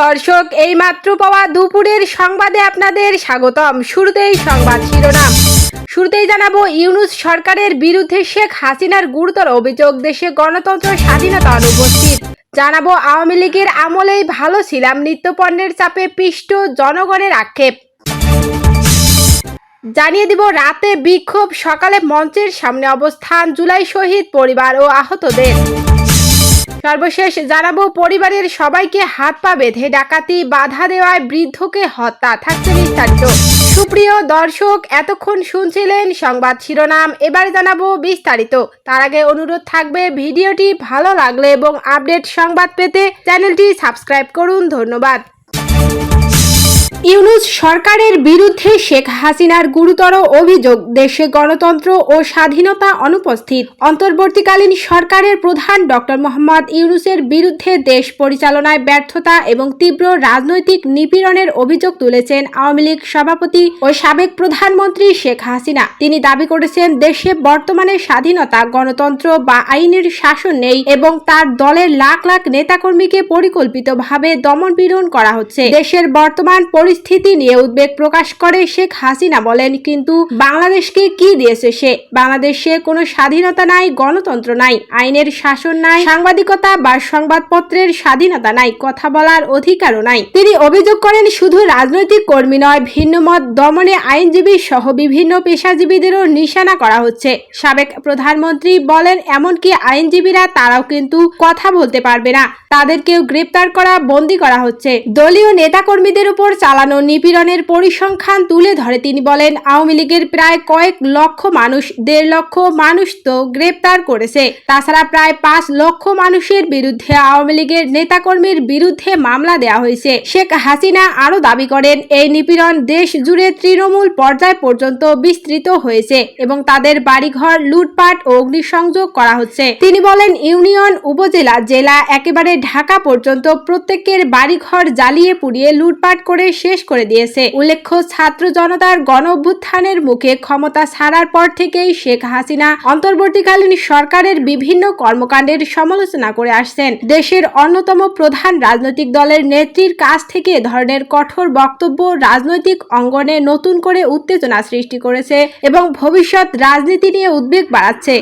দর্শক এই মাত্র পাওয়া দুপুরের সংবাদে আপনাদের স্বাগতম। শুরুতেই সংবাদ শিরোনাম। শুরুতেই জানাব, ইউনুস সরকারের বিরুদ্ধে শেখ হাসিনার গুরুতর অভিযোগ, দেশে গণতন্ত্র স্বাধীনতা অনুপস্থিত। জানাব, আওয়ামী লীগের আমলেই ভালো ছিলাম, নিত্যপণ্যের চাপে পিষ্ট জনগণের আক্ষেপ। জানিয়ে দিব, রাতে বিক্ষোভ, সকালে মঞ্চের সামনে অবস্থান, জুলাই শহীদ পরিবার ও আহতদের। সর্বশেষ জানাব, পরিবারের সবাইকে হাত পা বেঁধে ডাকাতি, বাধা দেওয়ায় বৃদ্ধকে হত্যা, থাকছে বিস্তারিত সুপ্রিয় দর্শক, এতক্ষণ শুনছিলেন সংবাদ শিরোনাম, এবার জানাব বিস্তারিত। তার আগে অনুরোধ থাকবে, ভিডিওটি ভালো লাগলে এবং আপডেট সংবাদ পেতে চ্যানেলটি সাবস্ক্রাইব করুন, ধন্যবাদ। ইউনুস সরকারের বিরুদ্ধে শেখ হাসিনার গুরুতর অভিযোগ, দেশে গণতন্ত্র ও স্বাধীনতা অনুপস্থিত। অন্তর্বর্তীকালীন সরকারের প্রধান ডক্টর মোহাম্মদ ইউনুসের বিরুদ্ধে দেশ পরিচালনায় ব্যর্থতা এবং তীব্র রাজনৈতিক নিপীড়নের অভিযোগ তুলেছেন আওয়ামী লীগ সভাপতি ও সাবেক প্রধানমন্ত্রী শেখ হাসিনা। তিনি দাবি করেছেন, দেশে বর্তমানে স্বাধীনতা, গণতন্ত্র বা আইনের শাসন নেই এবং তার দলের লাখ লাখ নেতাকর্মীকে পরিকল্পিতভাবে দমনপীড়ন করা হচ্ছে। দেশের বর্তমান পরিস্থিতি নিয়ে উদ্বেগ প্রকাশ করে শেখ হাসিনা বলেন, কিন্তু বাংলাদেশকে কি দিয়েছে সে? বাংলাদেশে কোনো স্বাধীনতা নাই, গণতন্ত্র নাই, আইনের শাসন নাই, সাংবাদিকতা বা সংবাদপত্রের স্বাধীনতা নাই, কথা বলার অধিকারও নাই। তিনি অভিযোগ করেন, শুধু রাজনৈতিক কর্মী নয়, ভিন্ন মত দমনে আইনজীবী সহ বিভিন্ন পেশাজীবীদেরও নিশানা করা হচ্ছে। সাবেক প্রধানমন্ত্রী বলেন, এমনকি আইনজীবীরা তারাও কিন্তু কথা বলতে পারবে না। তাদেরকেও গ্রেপ্তার করা, বন্দী করা হচ্ছে। দলীয় নেতাকর্মীদের উপর চালানো নিপীড়নের পরিসংখ্যান তুলে ধরে, তিনি বলেন, আওয়ামী লীগের প্রায় কয়েক লক্ষ মানুষ, দেড় লক্ষ মানুষ তো গ্রেপ্তার করেছে। তাছাড়া প্রায় পাঁচ লক্ষ মানুষের বিরুদ্ধে আওয়ামী লীগের নেতাকর্মীর বিরুদ্ধে মামলা দেওয়া হয়েছে। শেখ হাসিনা আরও দাবি করেন, এই নিপীড়ন দেশ জুড়ে তৃণমূল পর্যায় পর্যন্ত বিস্তৃত হয়েছে এবং তাদের বাড়িঘর, লুটপাট ও অগ্নিসংযোগ করা হচ্ছে। তিনি বলেন, ইউনিয়ন, উপজেলা, জেলা, একেবারে ঢাকা পর্যন্ত প্রত্যেকের বাড়িঘর জ্বালিয়ে পুড়িয়ে লুটপাট করে শেষ করে দিয়েছে। উল্লেখ্য, ছাত্র জনতার গণ অভ্যুত্থানের মুখে ক্ষমতা ছাড়ার পর থেকেই শেখ হাসিনা অন্তর্বর্তীকালীন সরকারের বিভিন্ন কর্মকাণ্ডের সমালোচনা করে আসছেন। দেশের অন্যতম প্রধান রাজনৈতিক দলের নেত্রীর কাছ থেকে ধরনের কঠোর বক্তব্য রাজনৈতিক অঙ্গনে নতুন করে উত্তেজনা সৃষ্টি করেছে এবং ভবিষ্যৎ রাজনীতি নিয়ে উদ্বেগ বাড়াচ্ছে।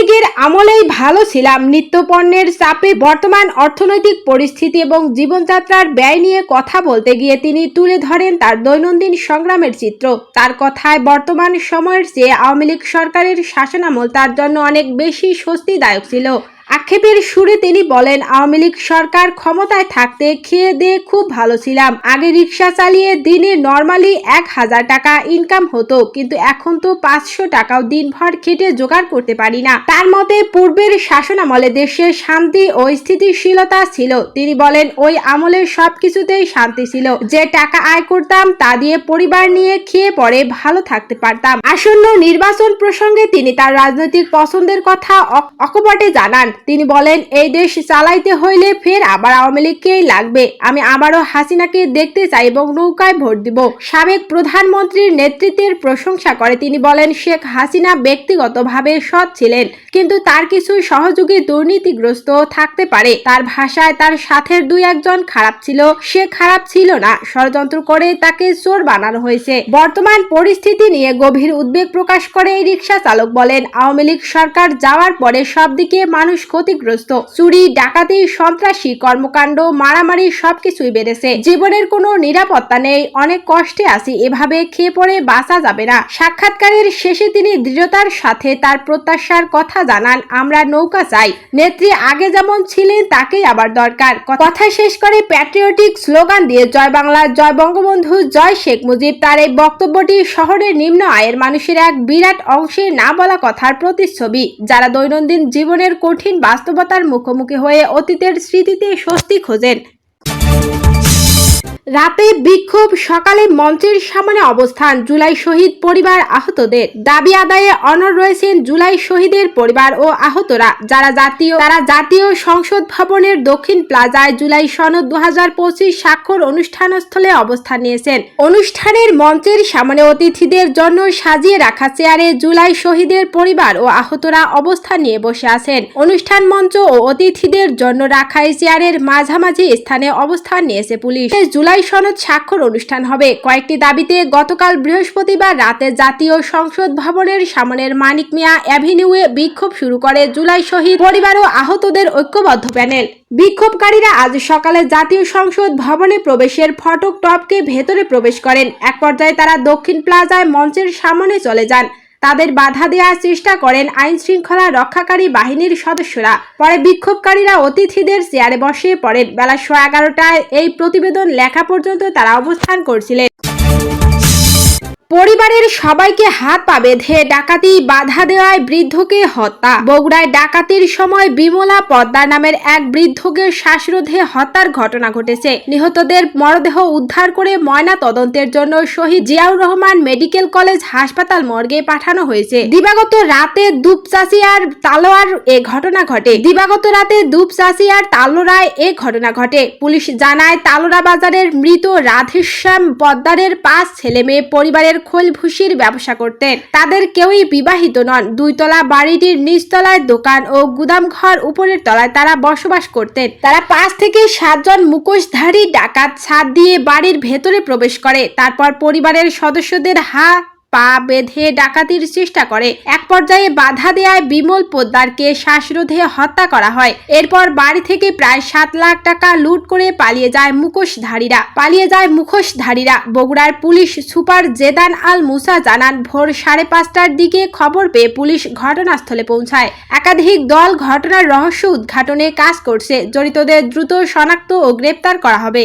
লীগের আমলেই ভালো ছিলাম। নিত্যপণ্যের চাপে বর্তমান অর্থনৈতিক পরিস্থিতি এবং জীবনযাত্রার ব্যয় নিয়ে কথা বলতে গিয়ে তিনি তুলে ধরেন তার দৈনন্দিন সংগ্রামের চিত্র। তার কথায় বর্তমান সময়ের চেয়ে আওয়ামী লীগ সরকারের শাসনামল তার জন্য অনেক বেশি স্বস্তিদায়ক ছিল। আক্ষেপের সুরে তিনি বলেন, আওয়ামী লীগ সরকার ক্ষমতায় থাকতে খেয়ে দিয়ে খুব ভালো ছিলাম। আগে রিক্সা চালিয়ে দিনে নর্মালি এক হাজার টাকা ইনকাম হতো, কিন্তু এখন তো পাঁচশো টাকাও দিনভর খেটে জোগাড় করতে পারি না। তার মতে, পূর্বের শাসনামলে দেশে শান্তি ও স্থিতিশীলতা ছিল। তিনি বলেন, ওই আমলের সবকিছুতেই শান্তি ছিল। যে টাকা আয় করতাম, তা দিয়ে পরিবার নিয়ে খেয়ে পরে ভালো থাকতে পারতাম। আসন্ন নির্বাচন প্রসঙ্গে তিনি তার রাজনৈতিক পছন্দের কথা অক- অকপটে জানান। তিনি বলেন, এই দেশ চালাইতে হইলে ফের আবার আওয়ামী লীগকেই লাগবে। আমি আবারও হাসিনাকে দেখতে চাই এবং নৌকায় ভোট দিব। সাবেক প্রধানমন্ত্রীর নেতৃত্বের প্রশংসা করে তিনি বলেন, শেখ হাসিনা ব্যক্তিগতভাবে সৎ ছিলেন, কিন্তু তার কিছু সহযোগী দুর্নীতিগ্রস্ত থাকতে পারে। তার ভাষায় তার সাথের দুই একজন খারাপ ছিল, সে খারাপ ছিল না। ষড়যন্ত্র করে তাকে চোর বানানো হয়েছে। বর্তমান পরিস্থিতি নিয়ে গভীর উদ্বেগ প্রকাশ করে এই রিক্সা চালক বলেন, আওয়ামী লীগ সরকার যাওয়ার পরে সব দিকে মানুষ ক্ষতিগ্রস্ত। চুরি, ডাকাতি, সন্ত্রাসী, কর্মকাণ্ড, মারামারি সবকিছুই বেড়েছে। জীবনের কোনো নিরাপত্তা নেই। অনেক কষ্টে আছি। এভাবে খেয়ে পড়ে বাঁচা যাবে না। সাক্ষাৎকারের শেষে তিনি দৃঢ়তার সাথে তার প্রত্যাশার কথা জানান, আমরা নৌকা চাই। নেত্রী আগে যেমন ছিলেন, তাকেই আবার দরকার। কথা শেষ করে প্যাট্রিয়টিক স্লোগান দিয়ে জয় বাংলা, জয় বঙ্গবন্ধু, জয় শেখ মুজিব। তার এই বক্তব্যটি শহরের নিম্ন আয়ের মানুষের এক বিরাট অংশের না বলা কথার প্রতিচ্ছবি, যারা দৈনন্দিন জীবনের কঠিন বাস্তবতার মুখোমুখি হয়ে অতীতের স্মৃতিতে স্বস্তি খোঁজেন। রাতে বিক্ষোভ, সকালে মঞ্চের সামনে অবস্থান, জুলাই শহীদ পরিবার আহতদের। দাবি আদায়ে অনর রয়েছেন জুলাই শহীদের পরিবার ও আহতরা। যারা জাতীয়, তারা জাতীয় সংসদ ভবনের দক্ষিণ প্লাজায় জুলাই সনদ দু স্বাক্ষর অনুষ্ঠানস্থলে অবস্থান নিয়েছেন। অনুষ্ঠানের মঞ্চের সামনে অতিথিদের জন্য সাজিয়ে রাখা চেয়ারে জুলাই শহীদের পরিবার ও আহতরা অবস্থান নিয়ে বসে আছেন। অনুষ্ঠান মঞ্চ ও অতিথিদের জন্য রাখা এই চেয়ারের মাঝামাঝি স্থানে অবস্থান নিয়েছে পুলিশ। এই জুলাই সনদ স্বাক্ষর অনুষ্ঠান হবে। কয়েকটি দাবিতে গতকাল বৃহস্পতিবার রাতে জাতীয় সংসদ ভবনের সামনের মানিক মিয়া অ্যাভিনিউয়ে বিক্ষোভ শুরু করে জুলাই শহীদ পরিবার ও আহতদের ঐক্যবদ্ধ প্যানেল। বিক্ষোভকারীরা আজ সকালে জাতীয় সংসদ ভবনে প্রবেশের ফটক টপকে ভেতরে প্রবেশ করেন। এক পর্যায়ে তারা দক্ষিণ প্লাজায় মঞ্চের সামনে চলে যান। তাদের বাধা দেওয়ার চেষ্টা করেন আইন শৃঙ্খলা রক্ষাকারী বাহিনীর সদস্যরা। পরে বিক্ষোভকারীরা অতিথিদের চেয়ারে বসে পড়েন। বেলা সোয়া এগারোটায় এই প্রতিবেদন লেখা পর্যন্ত তারা অবস্থান করছিলেন। পরিবারের সবাইকে হাত পা বেঁধে ডাকাতি বাধা দেওয়ায় বৃদ্ধকে হত্যা। বগুড়ায় ডাকাতির সময় বিমলা পদ্মার নামের এক বৃদ্ধকে শ্বাসরোধে হত্যার ঘটনা ঘটেছে। নিহতদের মরদেহ উদ্ধার করে ময়না তদন্তের জন্য শহীদ জিয়াউর রহমান মেডিকেল কলেজ হাসপাতাল মর্গে পাঠানো হয়েছে। দিবাগত রাতে দুপচাচিয়ার তালোয়ার এ ঘটনা ঘটে। দিবাগত রাতে দুপচাচিয়ার তালোরায় এ ঘটনা ঘটে। পুলিশ জানায় তালোরা বাজারের মৃত রাধেশ্যাম পদ্মারের পাঁচ ছেলে মেয়ে পরিবারের খোল ভুসির ব্যবসা করতেন। তাদের কেউই বিবাহিত নন। দুইতলা বাড়িটির নিচতলায় দোকান ও গুদাম ঘর উপরের তলায় তারা বসবাস করতেন। তারা পাঁচ থেকে সাতজন মুখোশধারী ডাকাত ছাদ দিয়ে বাড়ির ভেতরে প্রবেশ করে। তারপর পরিবারের সদস্যদের হা পা বেঁধে ডাকাতির চেষ্টা করে। এক পর্যায়ে বাধা দেয়ায় বিমল পোদ্দারকে শ্বাসরোধে হত্যা করা হয়। এরপর বাড়ি থেকে প্রায় সাত লাখ টাকা লুট করে পালিয়ে যায় মুখোশধারীরা। পালিয়ে যায় মুখোশধারীরা। বগুড়ার পুলিশ সুপার জেদান আল মুসা জানান, ভোর সাড়ে পাঁচটার দিকে খবর পেয়ে পুলিশ ঘটনাস্থলে পৌঁছায়। একাধিক দল ঘটনার রহস্য উদ্ঘাটনে কাজ করছে। জড়িতদের দ্রুত শনাক্ত ও গ্রেপ্তার করা হবে।